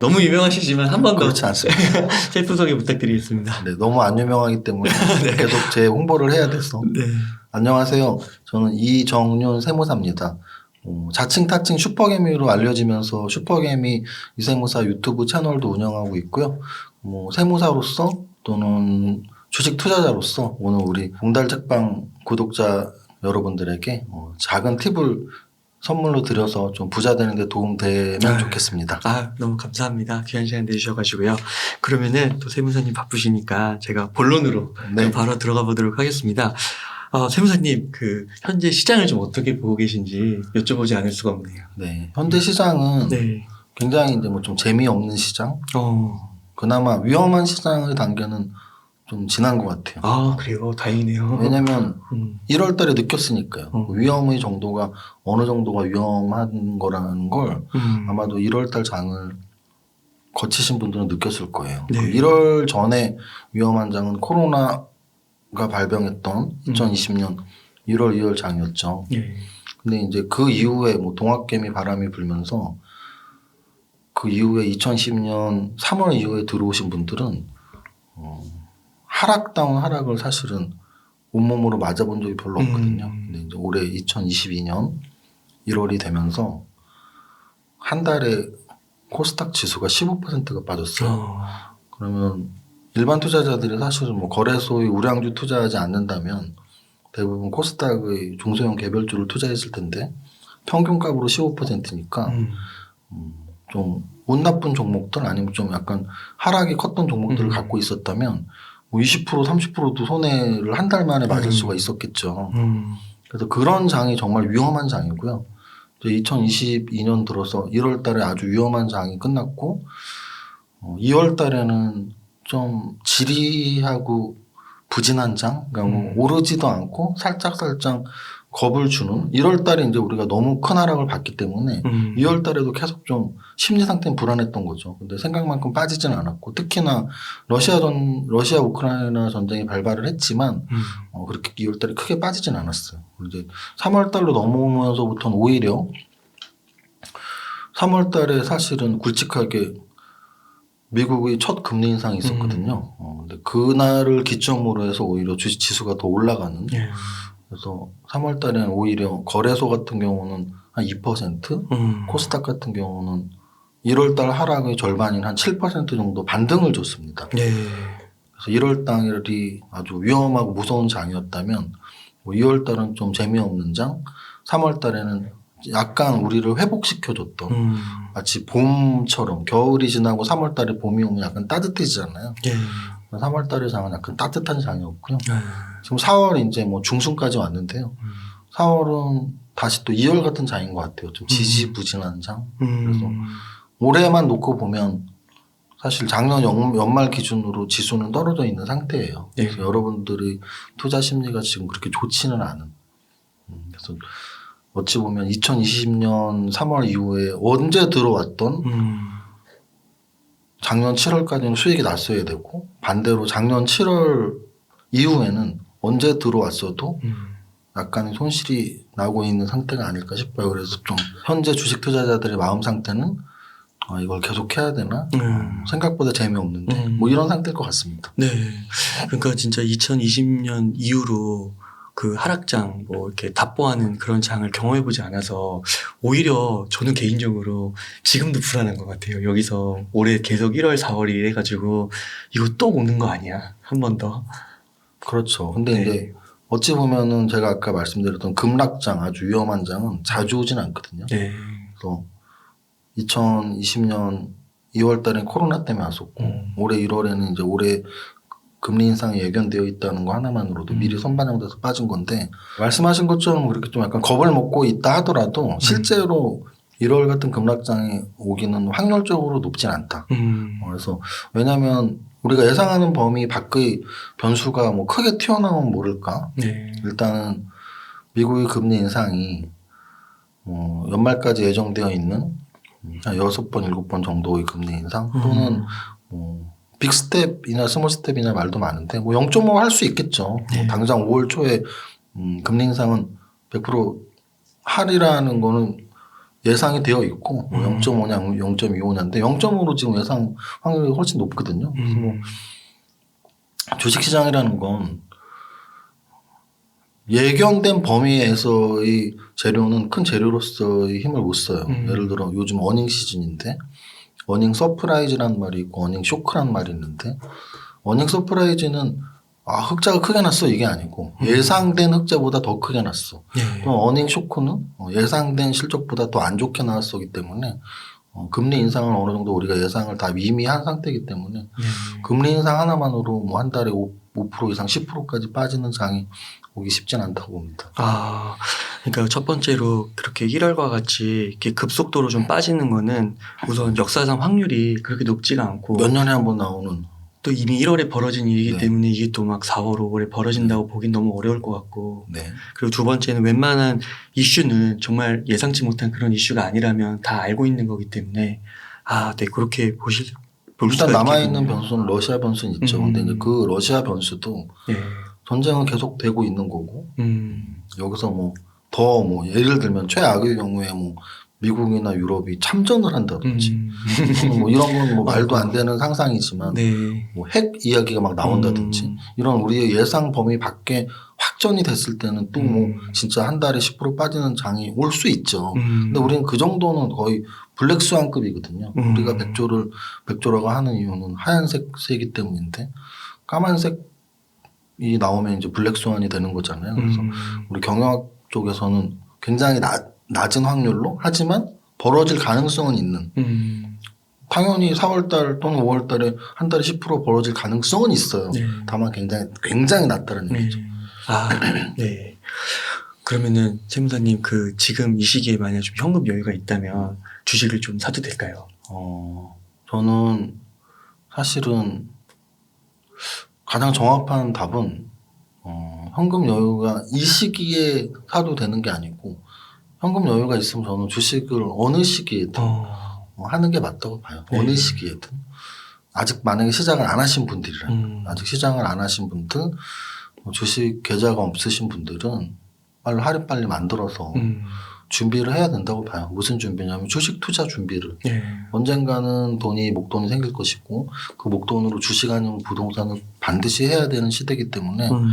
너무 유명하시지만 한 번 더 그렇지 않습니다. 셀프 소개 부탁드리겠습니다. 네, 너무 안 유명하기 때문에 계속 제 홍보를 해야 돼서. 네. 안녕하세요. 저는 이정윤 세무사입니다. 어, 자칭 타칭 슈퍼개미로 알려지면서 슈퍼개미 이세무사 유튜브 채널도 운영하고 있고요. 뭐 세무사로서 또는 주식 투자자로서 오늘 우리 봉달 책방 구독자 여러분들에게 어, 작은 팁을 선물로 드려서 좀 부자 되는데 도움 되면 아유. 좋겠습니다. 아, 너무 감사합니다. 귀한 시간 내주셔가지고요. 그러면은 또 세무사님 바쁘시니까 제가 본론으로 네. 바로 들어가 보도록 하겠습니다. 어, 세무사님, 그, 현재 시장을 좀 어떻게 보고 계신지 여쭤보지 않을 수가 없네요. 네. 현재 시장은 네. 굉장히 이제 뭐 좀 재미없는 시장, 어, 그나마 위험한 시장의 단계는 좀 지난 것 같아요. 아, 그래요. 다행이네요. 왜냐면 음, 1월 달에 느꼈으니까요. 음. 그 위험의 정도가 어느 정도가 위험한 거라는 걸 음. 아마도 1월 달 장을 거치신 분들은 느꼈을 거예요. 네. 그 1월 전에 위험한 장은 코로나가 발병했던 2020년 1월 2월 장이었죠. 예. 근데 이제 그 이후에 뭐 동학개미 바람이 불면서 그 이후에 2010년 3월 이후에 들어오신 분들은 어, 하락다운 하락을 사실은 온몸으로 맞아본 적이 별로 없거든요. 음. 근데 이제 올해 2022년 1월이 되면서 한 달에 코스닥 지수가 15%가 빠졌어요. 어, 그러면 일반 투자자들이 사실은 뭐 거래소의 우량주 투자하지 않는다면 대부분 코스닥의 중소형 개별주를 투자했을 텐데 평균값으로 15%니까 음. 좀운 나쁜 종목들 아니면 좀 약간 하락이 컸던 종목들을 음. 갖고 있었다면 뭐 20% 30%도 손해를 한 달 만에 맞을 음. 수가 있었겠죠. 음. 그래서 그런 장이 정말 위험한 장이고요. 2022년 들어서 1월 달에 아주 위험한 장이 끝났고, 어, 2월 달에는 좀 지리하고 부진한 장, 그러니까 뭐 음. 오르지도 않고 살짝살짝 겁을 주는 1월 달에 이제 우리가 너무 큰 하락을 봤기 때문에 음. 2월 달에도 계속 좀 심리 상태는 불안했던 거죠. 근데 생각만큼 빠지진 않았고 특히나 러시아 전 러시아 우크라이나 전쟁이 발발을 했지만 음. 어, 그렇게 2월 달에 크게 빠지진 않았어요. 이제 3월 달로 넘어오면서부터는 오히려 3월 달에 사실은 굵직하게 미국의 첫 금리 인상이 있었거든요. 어, 근데 그날을 기점으로 해서 오히려 주식 지수가 더 올라가는. 예. 그래서 3월 달에는 오히려 거래소 같은 경우는 한 2%, 음. 코스닥 같은 경우는 1월 달 하락의 절반인 한 7% 정도 반등을 줬습니다. 예. 그래서 1월 달이 아주 위험하고 무서운 장이었다면 뭐 2월 달은 좀 재미없는 장, 3월 달에는 약간 우리를 회복시켜줬던 음. 마치 봄처럼 겨울이 지나고 3월 달에 봄이 오면 약간 따뜻해지잖아요. 예. 3월 달의 장은 약간 따뜻한 장이었고요. 예. 지금 4월 이제 뭐 중순까지 왔는데요. 음. 4월은 다시 또 2월 같은 장인 것 같아요. 좀 지지부진한 장. 그래서 음. 올해만 놓고 보면 사실 작년 연, 연말 기준으로 지수는 떨어져 있는 상태예요. 네. 그래서 여러분들의 투자 심리가 지금 그렇게 좋지는 않은. 음, 그래서 어찌 보면 2020년 3월 이후에 언제 들어왔던 음. 작년 7월까지는 수익이 났어야 되고 반대로 작년 7월 이후에는 언제 들어왔어도 음. 약간의 손실이 나고 있는 상태가 아닐까 싶어요. 그래서 좀 현재 주식 투자자들의 마음 상태는 아, 이걸 계속 해야 되나? 음. 생각보다 재미없는데 음. 뭐 이런 상태일 것 같습니다. 네. 그러니까 진짜 2020년 이후로 그 하락장 뭐 이렇게 답보하는 그런 장을 경험해 보지 않아서 오히려 저는 개인적으로 지금도 불안한 것 같아요. 여기서 올해 계속 1월, 4월이 이래가지고 이거 또 오는 거 아니야? 한 번 더. 그렇죠. 근데 네. 이제 어찌 보면은 제가 아까 말씀드렸던 급락장 아주 위험한 장은 자주 오진 않거든요. 네. 그래서 2020년 2월 달에 코로나 때문에 왔었고 음. 올해 1월에는 이제 올해 금리 인상이 예견되어 있다는 거 하나만으로도 음. 미리 선반영돼서 빠진 건데 말씀하신 것처럼 그렇게 좀 약간 겁을 먹고 있다 하더라도 실제로 1월 같은 급락장이 오기는 확률적으로 높진 않다. 음. 어, 그래서 왜냐하면 우리가 예상하는 범위 밖의 변수가 뭐 크게 튀어나오면 모를까. 네. 일단은 미국의 금리 인상이 뭐 연말까지 예정되어 있는 한 여섯 번 일곱 번 정도의 금리 인상 또는 음. 뭐 빅스텝이나 스몰스텝이나 말도 많은데 뭐 0.5 할 수 있겠죠. 네. 뭐 당장 5월 초에 음, 금리 인상은 100% 할이라는 거는 예상이 되어 있고 뭐 음. 0.5냐 0.25냐인데 0.5로 지금 예상 확률이 훨씬 높거든요. 그래서 뭐 음. 주식시장이라는 건 예견된 범위에서의 재료는 큰 재료로서의 힘을 못 써요. 음. 예를 들어 요즘 어닝 시즌인데 어닝 서프라이즈라는 말이 있고 어닝 쇼크라는 말이 있는데 어닝 서프라이즈는 아 흑자가 크게 났어 이게 아니고 음. 예상된 흑자보다 더 크게 났어. 네. 또 어닝 쇼크는 어, 예상된 실적보다 더 안 좋게 나왔었기 때문에 어, 금리 인상을 어느 정도 우리가 예상을 다 이미 한 상태이기 때문에 네. 금리 인상 하나만으로 뭐 한 달에 5, 5% 이상 10%까지 빠지는 장이 오기 쉽진 않다고 봅니다. 아, 그러니까 첫 번째로 그렇게 1월과 같이 이렇게 급속도로 좀 빠지는 거는 우선 역사상 확률이 그렇게 높지가 않고 몇 년에 한 번 나오는 또 이미 1월에 벌어진 일이기 네. 때문에 이게 또 막 4월, 5월에 벌어진다고 보긴 너무 어려울 것 같고 네. 그리고 두 번째는 웬만한 이슈는 정말 예상치 못한 그런 이슈가 아니라면 다 알고 있는 거기 때문에 아, 네 그렇게 보실 볼 일단 수가 남아 있는 있겠군요. 변수는 러시아 변수는 있죠. 음. 근데 이제 그 러시아 변수도 네. 전쟁은 계속 되고 있는 거고 음. 여기서 뭐더뭐 예를 들면 최악의 경우에 뭐 미국이나 유럽이 참전을 한다든지 음. 뭐 이런 건 뭐 말도 안 되는 상상이지만 네. 뭐핵 이야기가 막 나온다든지 음. 이런 우리의 예상 범위 밖에 확전이 됐을 때는 또뭐 음. 진짜 한 달에 10% 빠지는 장이 올 수 있죠. 음. 근데 우리는 그 정도는 거의 블랙스완급이거든요. 음. 우리가 백조를 백조라고 하는 이유는 하얀색 색이기 때문인데 까만색 이 나오면 이제 블랙스완이 되는 거잖아요. 그래서 음. 우리 경영학 쪽에서는 굉장히 낮, 낮은 확률로 하지만 벌어질 가능성은 있는 음. 당연히 4월달 또는 5월달에 한 달에 10% 벌어질 가능성은 있어요. 네. 다만 굉장히 굉장히 낮다는 네. 얘기죠. 아, 네. 그러면은 세무사님 그 지금 이 시기에 만약 좀 현금 여유가 있다면 주식을 좀 사도 될까요? 어, 저는 사실은 가장 정확한 답은 어, 현금 여유가 이 시기에 사도 되는 게 아니고 현금 여유가 있으면 저는 주식을 어느 시기에든 어. 어, 하는 게 맞다고 봐요. 네. 어느 시기에든 아직 만약에 시작을 안 하신 분들이라 음. 아직 시장을 안 하신 분들 뭐 주식 계좌가 없으신 분들은 빨리 하루 빨리 만들어서 음. 준비를 해야 된다고 봐요. 무슨 준비냐면 주식 투자 준비를 네. 언젠가는 돈이 목돈이 생길 것이고 그 목돈으로 주식 아니면 부동산을 반드시 해야 되는 시대이기 때문에 음.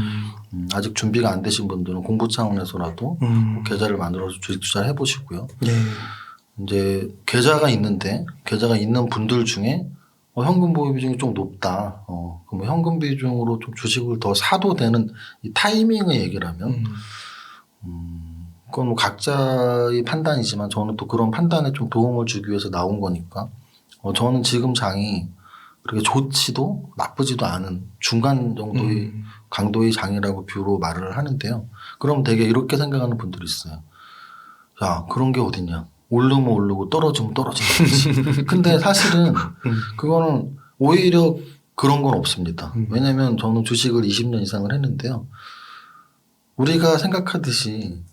음, 아직 준비가 안 되신 분들은 공부 차원에서라도 음. 계좌를 만들어서 주식 투자를 해보시고요. 네. 이제 계좌가 있는데 계좌가 있는 분들 중에 어, 현금 보유 비중이 좀 높다. 어, 그럼 현금 비중으로 좀 주식을 더 사도 되는 이 타이밍의 얘기라면 음. 음, 그건 뭐 각자의 판단이지만 저는 또 그런 판단에 좀 도움을 주기 위해서 나온 거니까 어, 저는 지금 장이 그렇게 좋지도 나쁘지도 않은 중간 정도의 음. 강도의 장이라고 뷰로 말을 하는데요. 그럼 되게 이렇게 생각하는 분들이 있어요. 야 그런 게 어딨냐. 오르면 오르고 떨어지면 떨어지는. 근데 사실은 음. 그거는 오히려 그런 건 없습니다. 음. 왜냐면 저는 주식을 20년 이상을 했는데요. 우리가 생각하듯이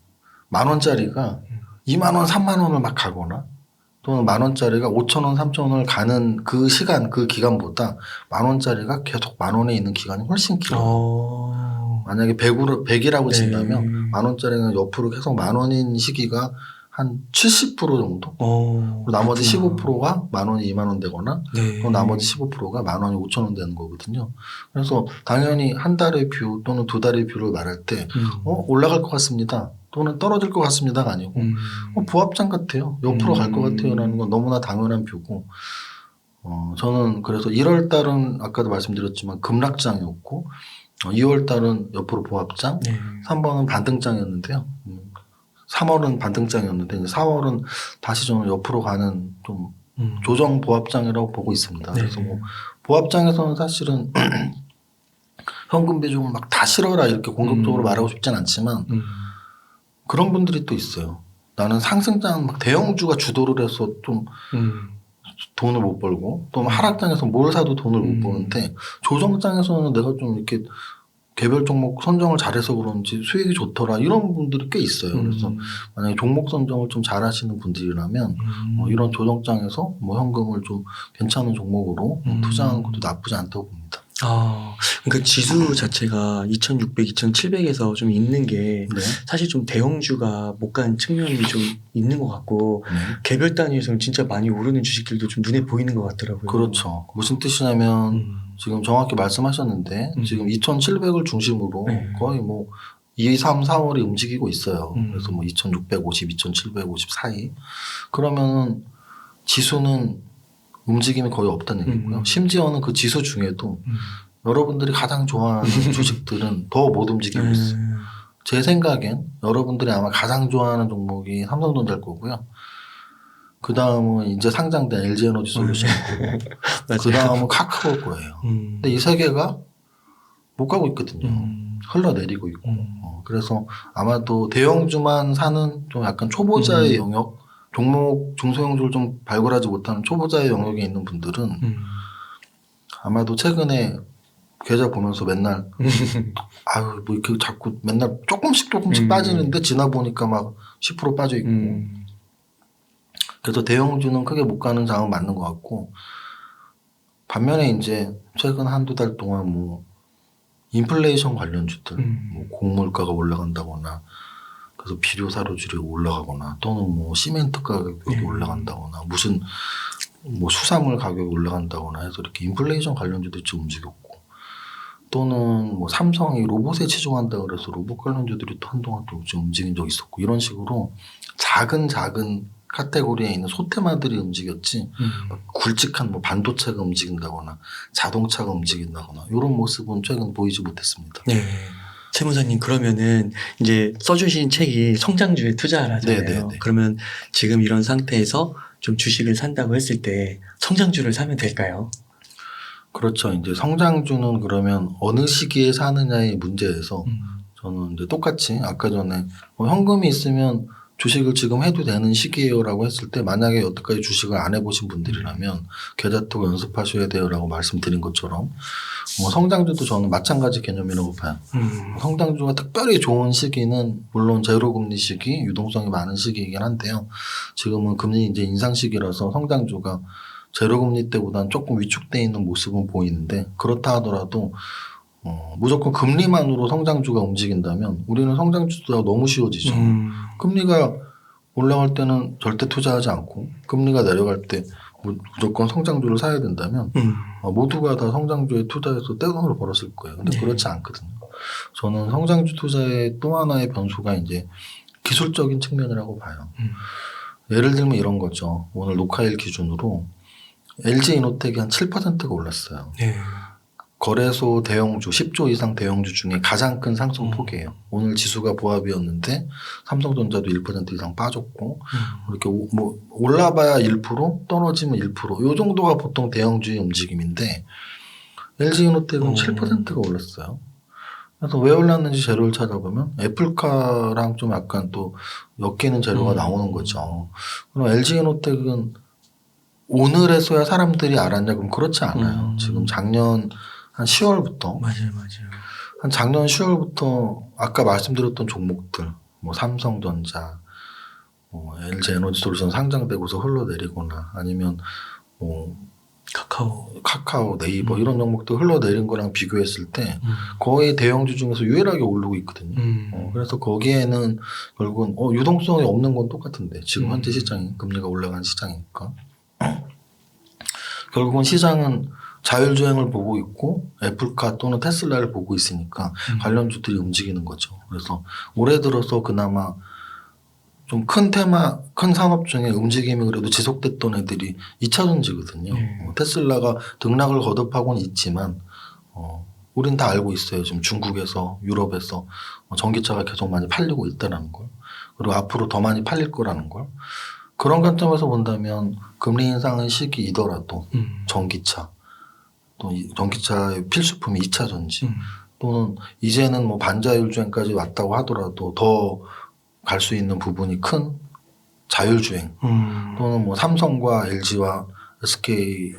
만 원짜리가 2만 원, 3만 원을 막 가거나 또는 만 원짜리가 5천 원, 3천 원을 가는 그 시간, 그 기간보다 만 원짜리가 계속 만 원에 있는 기간이 훨씬 길어요. 어. 만약에 100으로, 100이라고 네. 친다면 만 원짜리는 옆으로 계속 만 원인 시기가 한 70% 정도? 어. 그리고 나머지 그렇구나. 15%가 만 원이 2만 원 되거나 네. 또 나머지 15%가 만 원이 5천 원 되는 거거든요. 그래서 당연히 한 달의 뷰 또는 두 달의 뷰를 말할 때, 음. 어, 올라갈 것 같습니다. 또는 떨어질 것 같습니다가 아니고, 음. 어, 부합장 같아요. 옆으로 음. 갈것 같아요라는 건 너무나 당연한 뷰고, 어, 저는 그래서 1월 달은 아까도 말씀드렸지만 급락장이었고, 어, 2월 달은 옆으로 부합장, 네. 3번은 반등장이었는데요. 음, 3월은 반등장이었는데, 이제 4월은 다시 저는 옆으로 가는 좀 음. 조정 보합장이라고 보고 있습니다. 네. 그래서 뭐 보합장에서는 사실은 현금 비중을 막 다 실어라 이렇게 공격적으로 음. 말하고 싶진 않지만 음. 그런 분들이 또 있어요. 나는 상승장 막 대형주가 주도를 해서 좀 음. 돈을 못 벌고 또 하락장에서 뭘 사도 돈을 음. 못 버는데 조정장에서는 내가 좀 이렇게 개별 종목 선정을 잘해서 그런지 수익이 좋더라 이런 분들이 꽤 있어요. 그래서 음. 만약에 종목 선정을 좀 잘하시는 분들이라면 음. 어, 이런 조정장에서 뭐 현금을 좀 괜찮은 종목으로 음. 투자하는 것도 나쁘지 않다고 봅니다. 아, 그러니까 지수 자체가 2,600, 2,700에서 좀 있는 게 네. 사실 좀 대형주가 못 간 측면이 좀 있는 것 같고 네. 개별 단위에서는 진짜 많이 오르는 주식들도 좀 눈에 보이는 것 같더라고요. 그렇죠. 무슨 뜻이냐면 음. 지금 정확히 말씀하셨는데 음. 지금 2,700을 중심으로 네. 거의 뭐 2, 3, 4월이 움직이고 있어요. 음. 그래서 뭐 2,650, 2,750 사이. 그러면은 지수는 움직임이 거의 없다는 얘기고요. 음. 심지어는 그 지수 중에도 음. 여러분들이 가장 좋아하는 주식들은 더 못 움직이고 있어요. 음. 제 생각엔 여러분들이 아마 가장 좋아하는 종목이 삼성전자일 거고요. 그 다음은 이제 상장된 LG에너지 솔루션이고, 그 맞아요. 다음은 카카오일 거예요. 음. 근데 이 세 개가 못 가고 있거든요. 음. 흘러내리고 있고. 음. 어, 그래서 아마도 대형주만 사는 좀 약간 초보자의 음. 영역, 종목, 중소형주를 좀 발굴하지 못하는 초보자의 영역에 있는 분들은 음. 아마도 최근에 계좌 보면서 맨날 아유 뭐 이렇게 자꾸 맨날 조금씩 조금씩 음. 빠지는데 지나 보니까 막 10% 빠져 있고 음. 그래서 대형주는 크게 못 가는 장은 맞는 것 같고 반면에 이제 최근 한두 달 동안 뭐 인플레이션 관련주들 음. 뭐 곡물가가 올라간다거나 그래서 비료 사료질이 올라가거나 또는 뭐 시멘트 가격이 음. 올라간다거나 무슨 뭐 수산물 가격이 올라간다거나 해서 이렇게 인플레이션 관련주들이 좀 움직였고 또는 뭐 삼성이 로봇에 치중한다 그래서 로봇 관련주들이 또 한동안 또좀 움직인 적이 있었고 이런 식으로 작은 작은 카테고리에 있는 소테마들이 움직였지 음. 막 굵직한 뭐 반도체가 움직인다거나 자동차가 움직인다거나 이런 모습은 최근 보이지 못했습니다. 네. 세무사님 그러면은 이제 써주신 책이 성장주에 투자하라잖아요. 네, 네, 네. 그러면 지금 이런 상태에서 좀 주식을 산다고 했을 때 성장주를 사면 될까요? 그렇죠. 이제 성장주는 그러면 어느 시기에 사느냐의 문제에서 음. 저는 이제 똑같이 아까 전에 뭐 현금이 있으면 주식을 지금 해도 되는 시기예요라고 했을 때 만약에 여태까지 주식을 안 해보신 분들이라면 계좌 투고 연습하셔야 돼요라고 말씀드린 것처럼 뭐 성장주도 저는 마찬가지 개념이라고 봐요. 음. 성장주가 특별히 좋은 시기는 물론 제로 금리 시기, 유동성이 많은 시기이긴 한데요. 지금은 금리 이제 인상 시기라서 성장주가 제로 금리 때보다는 조금 위축돼 있는 모습은 보이는데 그렇다 하더라도 어, 무조건 금리만으로 성장주가 움직인다면 우리는 성장주가 너무 쉬워지죠. 음. 금리가 올라갈 때는 절대 투자하지 않고 금리가 내려갈 때 무- 무조건 성장주를 사야 된다면 음. 어, 모두가 다 성장주에 투자해서 떼돈을 벌었을 거예요. 근데 네. 그렇지 않거든요. 저는 성장주 투자의 또 하나의 변수가 이제 기술적인 측면이라고 봐요. 음. 예를 들면 이런 거죠. 오늘 녹화일 기준으로 LG 이노텍이 한 7%가 올랐어요. 네. 거래소 대형주, 10조 이상 대형주 중에 가장 큰 음. 상승 폭이에요. 오늘 지수가 보합이었는데 삼성전자도 1% 이상 빠졌고 음. 이렇게 오- 뭐 올라봐야 1% 떨어지면 1%요 정도가 보통 대형주의 움직임인데 LG이노텍은 어. 7%가 올랐어요. 그래서 왜 올랐는지 재료를 찾아보면 애플카랑 좀 약간 또 엮이는 재료가 음. 나오는 거죠. 그럼 LG이노텍은 오늘에서야 사람들이 알았냐? 그럼 그렇지 않아요. 음. 지금 작년 한 10월부터 맞아요, 맞아요. 한 작년 10월부터 아까 말씀드렸던 종목들 뭐 삼성전자, 뭐 LG 에너지 솔루션 상장되고서 흘러내리거나 아니면 뭐 카카오. 카카오, 네이버 음. 이런 종목들 흘러내린 거랑 비교했을 때 음. 거의 대형주 중에서 유일하게 오르고 있거든요. 음. 어, 그래서 거기에는 결국은 어, 유동성이 없는 건 똑같은데 지금 음. 현재 시장이 금리가 올라간 시장이니까 결국은 시장은 자율주행을 보고 있고 애플카 또는 테슬라를 보고 있으니까 음. 관련주들이 움직이는 거죠. 그래서 올해 들어서 그나마 좀 큰 테마, 큰 산업 중에 움직임이 그래도 지속됐던 애들이 2차 전지거든요. 네. 어, 테슬라가 등락을 거듭하고는 있지만, 어, 우린 다 알고 있어요. 지금 중국에서, 유럽에서 어, 전기차가 계속 많이 팔리고 있다는 걸. 그리고 앞으로 더 많이 팔릴 거라는 걸. 그런 관점에서 본다면 금리 인상의 시기이더라도 음. 전기차, 또이 전기차의 필수품이 2차 전지, 음. 또는 이제는 뭐 반자율주행까지 왔다고 하더라도 더 갈 수 있는 부분이 큰 자율주행 음. 또는 뭐 삼성과 LG와 SK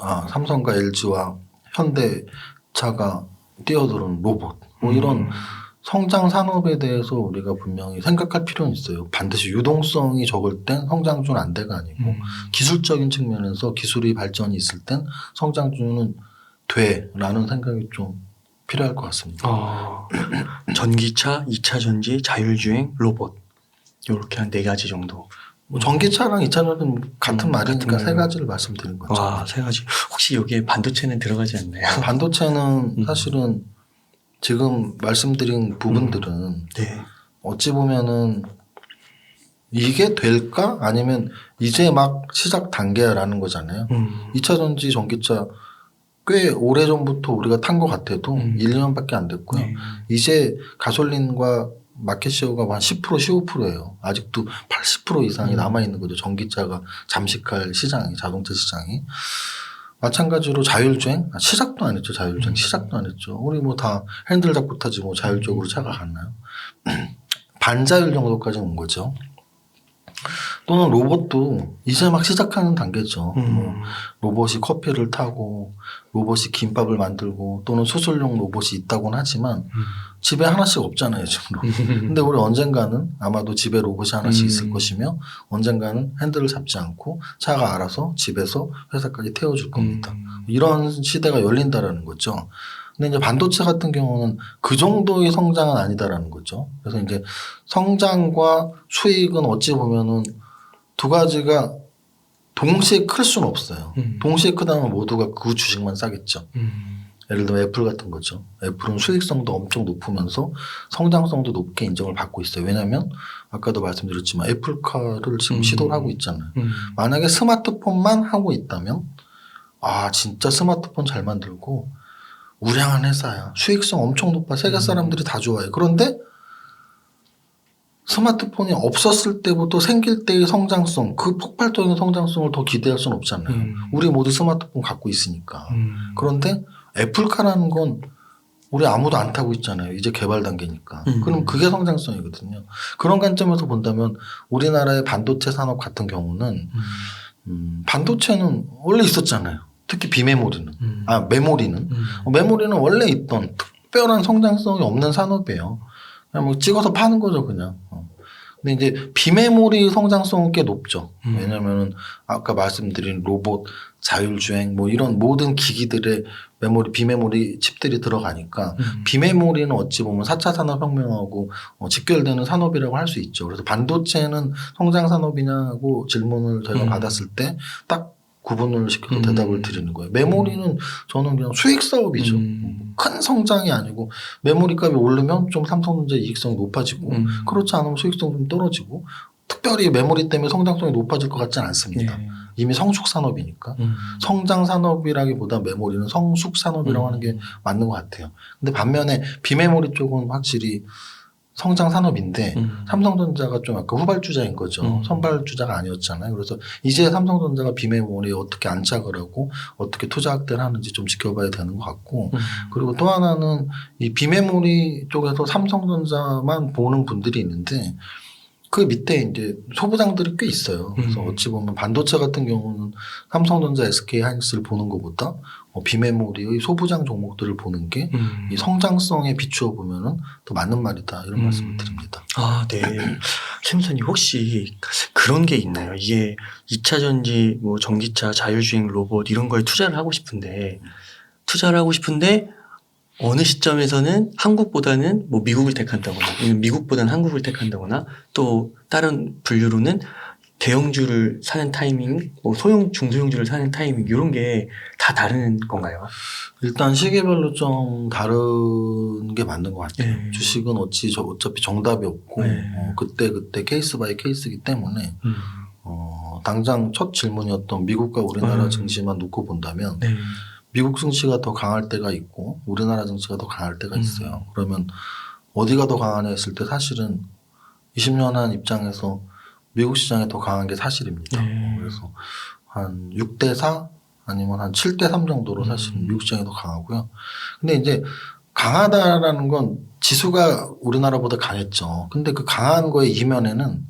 아 삼성과 LG와 현대차가 뛰어드는 로봇 뭐 이런 음. 성장 산업에 대해서 우리가 분명히 생각할 필요는 있어요. 반드시 유동성이 적을 땐 성장주는 안돼가 아니고 음. 기술적인 측면에서 기술이 발전이 있을 땐 성장주는 돼라는 생각이 좀 필요할 것 같습니다. 어, 전기차, 2차 전지, 자율주행, 로봇 이렇게 한 네 가지 정도. 뭐 전기차랑 2차전은 같은 음, 말이니까 같은 세. 가지를 말씀드린 거죠. 와, 세 가지. 혹시 여기에 반도체는 들어가지 않나요? 반도체는 음. 사실은 지금 말씀드린 부분들은 네. 어찌 보면은 이게 될까 아니면 이제 막 시작 단계라는 거잖아요. 음. 2차 전지 전기차 꽤 오래 전부터 우리가 탄 것 같아도 음. 1, 2년밖에 안 됐고요. 네. 이제 가솔린과 마켓 시어가 한 10% 15%예요. 아직도 80% 이상이 음. 남아 있는 거죠. 전기차가 잠식할 시장이 자동차 시장이 마찬가지로 자율주행 아, 시작도 안 했죠. 자율주행 음. 시작도 안 했죠. 우리 뭐 다 핸들 잡고 타지 뭐 자율적으로 차가 갔나요? 반자율 정도까지 온 거죠. 또는 로봇도 이제 막 시작하는 단계죠. 뭐 음. 로봇이 커피를 타고 로봇이 김밥을 만들고 또는 수술용 로봇이 있다고는 하지만 음. 집에 하나씩 없잖아요 지금. 근데 우리 언젠가는 아마도 집에 로봇이 하나씩 음. 있을 것이며 언젠가는 핸들을 잡지 않고 차가 알아서 집에서 회사까지 태워줄 겁니다. 음. 이런 시대가 열린다라는 거죠. 근데 이제 반도체 같은 경우는 그 정도의 성장은 아니다라는 거죠. 그래서 이제 성장과 수익은 어찌 보면은 두 가지가 동시에 클 수는 없어요. 음. 동시에 크다면 모두가 그 주식만 싸겠죠. 음. 예를 들면 애플 같은 거죠. 애플은 수익성도 엄청 높으면서 성장성도 높게 인정을 받고 있어요. 왜냐하면 아까도 말씀드렸지만 애플카를 지금 음. 시도를 하고 있잖아요. 음. 만약에 스마트폰만 하고 있다면 아 진짜 스마트폰 잘 만들고 우량한 회사야. 수익성 엄청 높아. 세계 음. 사람들이 다 좋아해. 그런데 스마트폰이 없었을 때부터 생길 때의 성장성, 그 폭발적인 성장성을 더 기대할 수는 없잖아요. 음. 우리 모두 스마트폰 갖고 있으니까. 음. 그런데 애플카라는 건 우리 아무도 안 타고 있잖아요. 이제 개발 단계니까. 음. 그럼 그게 성장성이거든요. 그런 관점에서 본다면 우리나라의 반도체 산업 같은 경우는 음. 음, 반도체는 원래 있었잖아요. 특히 비메모리는. 음. 아, 메모리는. 메모리는 원래 있던 특별한 성장성이 없는 산업이에요. 그냥 뭐 찍어서 파는 거죠, 그냥. 어. 근데 이제 비메모리 성장성은 꽤 높죠. 음. 왜냐면은 아까 말씀드린 로봇, 자율주행 뭐 이런 모든 기기들의 메모리, 비메모리 칩들이 들어가니까 음. 비메모리는 어찌 보면 4차 산업혁명하고 어, 직결되는 산업이라고 할 수 있죠. 그래서 반도체는 성장 산업이냐고 질문을 저희가 음. 받았을 때 딱 구분을 시켜서 음. 대답을 드리는 거예요. 메모리는 저는 그냥 수익 사업이죠. 음. 큰 성장이 아니고 메모리 값이 오르면 좀 삼성전자 이익성이 높아지고 음. 그렇지 않으면 수익성 좀 떨어지고 특별히 메모리 때문에 성장성이 높아질 것 같지는 않습니다. 예. 이미 성숙 산업이니까 음. 성장 산업이라기보다 메모리는 성숙 산업이라고 음. 하는 게 맞는 것 같아요. 근데 반면에 비메모리 쪽은 확실히 성장 산업인데 음. 삼성전자가 좀 아까 후발주자인 거죠. 음. 선발주자가 아니었잖아요. 그래서 이제 삼성전자가 비메모리에 어떻게 안착을 하고 어떻게 투자 확대를 하는지 좀 지켜봐야 되는 것 같고 음. 그리고 또 하나는 이 비메모리 쪽에서 삼성전자만 보는 분들이 있는데 그 밑에 이제 소부장들이 꽤 있어요. 그래서 음. 어찌 보면 반도체 같은 경우는 삼성전자, SK 하이닉스를 보는 것보다 어, 비메모리의 소부장 종목들을 보는 게이 음. 성장성에 비추어 보면은 더 맞는 말이다 이런 음. 말씀을 드립니다. 아, 네. 샘선님 혹시 그런 게 있나요? 이게 2차 전지, 뭐 전기차, 자율주행 로봇 이런 거에 투자를 하고 싶은데 투자를 하고 싶은데 어느 시점에서는 한국보다는 뭐 미국을 택한다거나 미국보다는 한국을 택한다거나 또 다른 분류로는 대형주를 사는 타이밍, 뭐 소형 중소형주를 사는 타이밍 이런 게 다 다른 건가요? 일단 시기별로 좀 다른 게 맞는 것 같아요. 네. 주식은 어찌 저 어차피 정답이 없고 네. 어, 그때 그때 케이스 바이 케이스이기 때문에 음. 어, 당장 첫 질문이었던 미국과 우리나라 음. 증시만 놓고 본다면 네. 미국 증시가 더 강할 때가 있고 우리나라 증시가 더 강할 때가 음. 있어요. 그러면 어디가 더 강하냐 했을 때 사실은 20년 한 입장에서 미국 시장이 더 강한 게 사실입니다. 네. 그래서 한 6대 4 아니면 한 7대 3 정도로 사실은 음. 미국 시장이 더 강하고요. 근데 이제 강하다라는 건 지수가 우리나라보다 강했죠. 근데 그 강한 거의 이면에는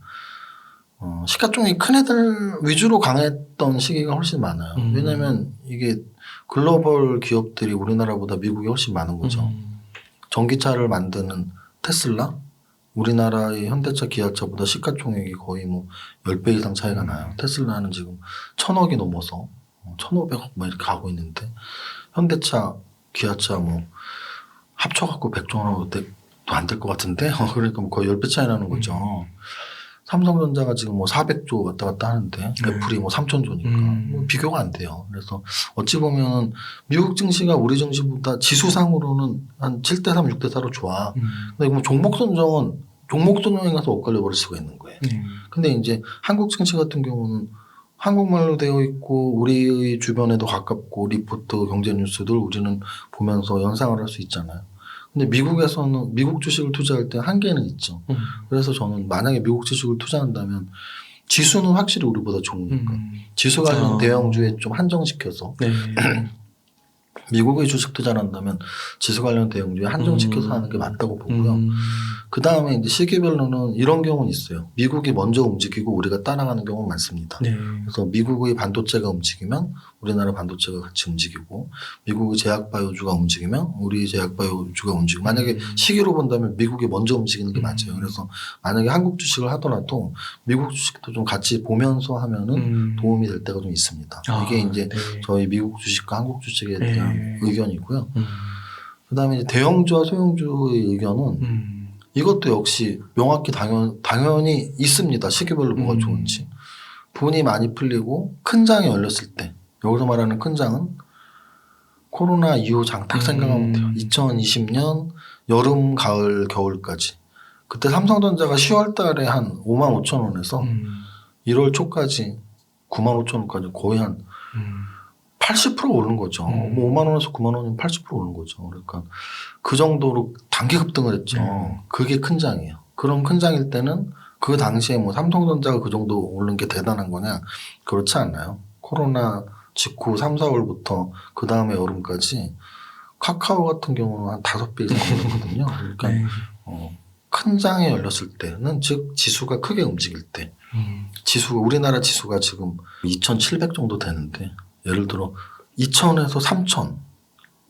어, 시가총액이 큰 애들 위주로 강했던 시기가 훨씬 많아요. 음. 왜냐하면 이게 글로벌 기업들이 우리나라보다 미국이 훨씬 많은 거죠. 음. 전기차를 만드는 테슬라, 우리나라의 현대차, 기아차보다 시가총액이 거의 뭐 10배 이상 차이가 나요. 테슬라는 지금 천억이 넘어서 어, 1,500억 막 이렇게 가고 있는데 현대차, 기아차 뭐 합쳐갖고 100조는 도안 될 것 같은데 어, 그러니까 뭐 거의 10배 차이 나는 거죠. 삼성전자가 지금 뭐 400조 왔다 갔다 하는데 네. 애플이 뭐 3천조니까 음. 뭐 비교가 안 돼요. 그래서 어찌 보면 미국 증시가 우리 증시보다 지수상으로는 한 7대 3, 6대 4로 좋아. 음. 근데 뭐 종목 선정은 종목 선정에 가서 엇갈려 버릴 수가 있는 거예요. 네. 근데 이제 한국 증시 같은 경우는 한국말로 되어 있고 우리의 주변에도 가깝고 리포트 경제 뉴스들 우리는 보면서 연상을 할 수 있잖아요. 근데 미국에서는 미국 주식을 투자할 때 한계는 있죠. 음. 그래서 저는 만약에 미국 주식을 투자한다면 지수는 확실히 우리보다 좋으니까 음. 지수 관련 아. 대형주에 좀 한정시켜서 네. 미국의 주식 투자를 한다면 지수 관련 대형주에 한정시켜서 음. 하는 게 맞다고 보고요. 음. 그 다음에 이제 시기별로는 이런 경우는 있어요. 미국이 먼저 움직이고 우리가 따라가는 경우는 많습니다. 네. 그래서 미국의 반도체가 움직이면 우리나라 반도체가 같이 움직이고 미국의 제약바이오주가 움직이면 우리 제약바이오주가 움직이고 만약에 음. 시기로 본다면 미국이 먼저 움직이는 게 음. 맞아요. 그래서 만약에 한국 주식을 하더라도 미국 주식도 좀 같이 보면서 하면은 음. 도움이 될 때가 좀 있습니다. 아, 이게 이제 네. 저희 미국 주식과 한국 주식에 네. 대한 의견이고요. 음. 그다음에 이제 대형주와 소형주의 의견은 음. 이것도 역시 명확히 당연, 당연히 있습니다. 시기별로 뭐가 음. 좋은지. 돈이 많이 풀리고 큰 장이 열렸을 때, 여기서 말하는 큰 장은 코로나 이후 장딱 음. 생각하면 돼요. 2020년 여름, 가을, 겨울까지. 그때 삼성전자가 10월 달에 한 5만 5천 원에서 음. 1월 초까지 9만 5천 원까지 거의 한 음. 80% 오른 거죠. 음. 뭐 5만 원에서 9만 원이면 80% 오른 거죠. 그러니까 그 정도로 단기 급등을 했죠. 네. 그게 큰 장이에요. 그런 큰 장일 때는 그 당시에 뭐 삼성전자가 그 정도 오른 게 대단한 거냐? 그렇지 않나요? 코로나 직후 3, 4월부터 그 다음에 여름까지 카카오 같은 경우는 한 다섯 배 이상 올랐거든요. 그러니까 네. 어, 큰 장이 열렸을 때는 즉 지수가 크게 움직일 때 음. 지수가 우리나라 지수가 지금 2,700 정도 되는데 예를 들어 2,000에서 3,000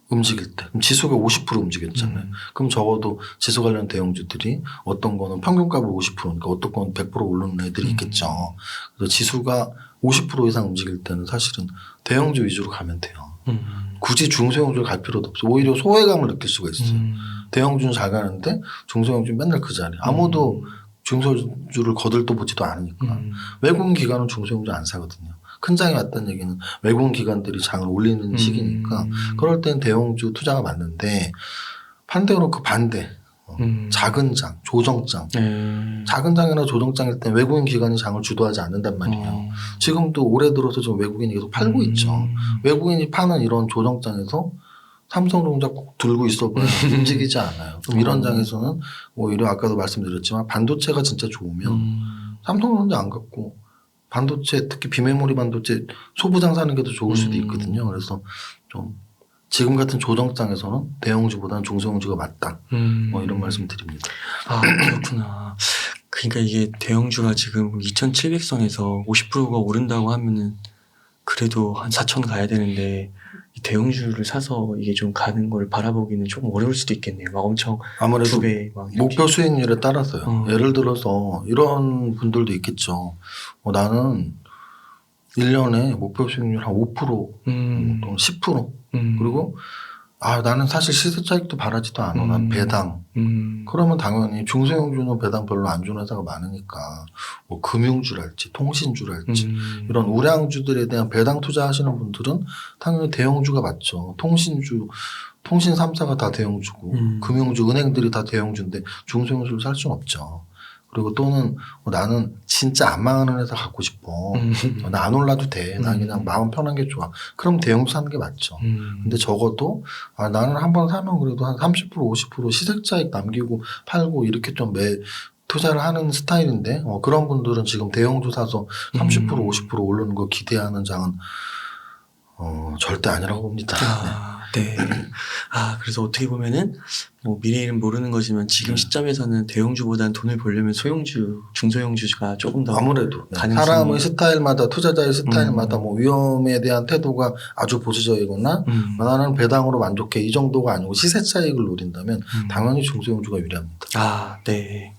움직일 때 그럼 지수가 50% 움직였잖아요. 음. 그럼 적어도 지수 관련 대형주들이 어떤 거는 평균값을 50%니까 어떤 건100% 오르는 애들이 음. 있겠죠. 그래서 지수가 50% 이상 움직일 때는 사실은 대형주 위주로 가면 돼요. 음. 굳이 중소형주를 갈 필요도 없어요. 오히려 소외감을 느낄 수가 있어요. 음. 대형주는 잘 가는데 중소형주는 맨날 그 자리. 아무도 중소주를 거들떠 보지도 않으니까. 음. 외국인 기관은 중소형주 안 사거든요. 큰 장이 왔다는 얘기는 외국인 기관들이 장을 올리는 음. 시기니까 그럴 땐 대형주 투자가 맞는데 반대로 그 반대 어, 음. 작은 장, 조정장 네. 작은 장이나 조정장일 땐 외국인 기관이 장을 주도하지 않는단 말이에요. 어. 지금도 올해 들어서 좀 외국인이 계속 팔고 음. 있죠. 외국인이 파는 이런 조정장에서 삼성전자 꼭 들고 있어봐야 움직이지 않아요. 그럼 이런 음. 장에서는 오히려 아까도 말씀드렸지만 반도체가 진짜 좋으면 음. 삼성전자 안 갖고 반도체 특히 비메모리 반도체 소부장 사는 게 더 좋을 수도 음. 있거든요. 그래서 좀 지금 같은 조정장에서는 대형주보다는 중소형주가 맞다. 음. 뭐 이런 말씀 드립니다. 아 그렇구나. 그러니까 이게 대형주가 지금 2,700선에서 50%가 오른다고 하면은 그래도 한 4천 가야 되는데 이 대형주를 사서 이게 좀 가는 걸 바라보기는 조금 어려울 수도 있겠네요. 막 엄청 아무래도 두배막 목표 수익률에 따라서요. 어. 예를 들어서 이런 분들도 있겠죠. 어, 나는 1년에 목표 수익률 한 5%, 음. 또는 10% 음. 그리고 아 나는 사실 시세 차익도 바라지도 않아. 난 음. 배당. 음. 그러면 당연히 중소형주는 배당 별로 안 주는 회사가 많으니까 뭐 금융주랄지 통신주랄지 음. 이런 우량주들에 대한 배당 투자하시는 분들은 당연히 대형주가 맞죠. 통신주, 통신 3사가 다 대형주고 음. 금융주, 은행들이 다 대형주인데 중소형주를 살 수는 없죠. 그리고 또는 뭐 나는 진짜 안 망하는 회사 갖고 싶어. 음. 나안 올라도 돼. 나 음. 그냥 마음 편한 게 좋아. 그럼 대형주 사는 게 맞죠. 음. 근데 적어도 아 나는 한 번 사면 그래도 한 30% 50% 시세 차익 남기고 팔고 이렇게 좀 매 투자를 하는 스타일인데 어, 그런 분들은 지금 대형주 사서 30% 음. 50% 오르는 거 기대하는 장은 어, 절대 아니라고 봅니다. 아, 네. 아, 그래서 어떻게 보면은, 뭐, 미래일은 모르는 거지만, 지금 네. 시점에서는 대형주보다는 돈을 벌려면 소형주, 중소형주가 조금 더. 아무래도 네. 가능성이- 사람의 스타일마다 투자자의 음. 스타일마다 뭐 위험에 대한 태도가 아주 보수적이거나 음, 나는 배당으로 만족해 이 정도가 아니고 시세 차익을 노린다면 음. 당연히 중소형주가 유리합니다. 아, 네.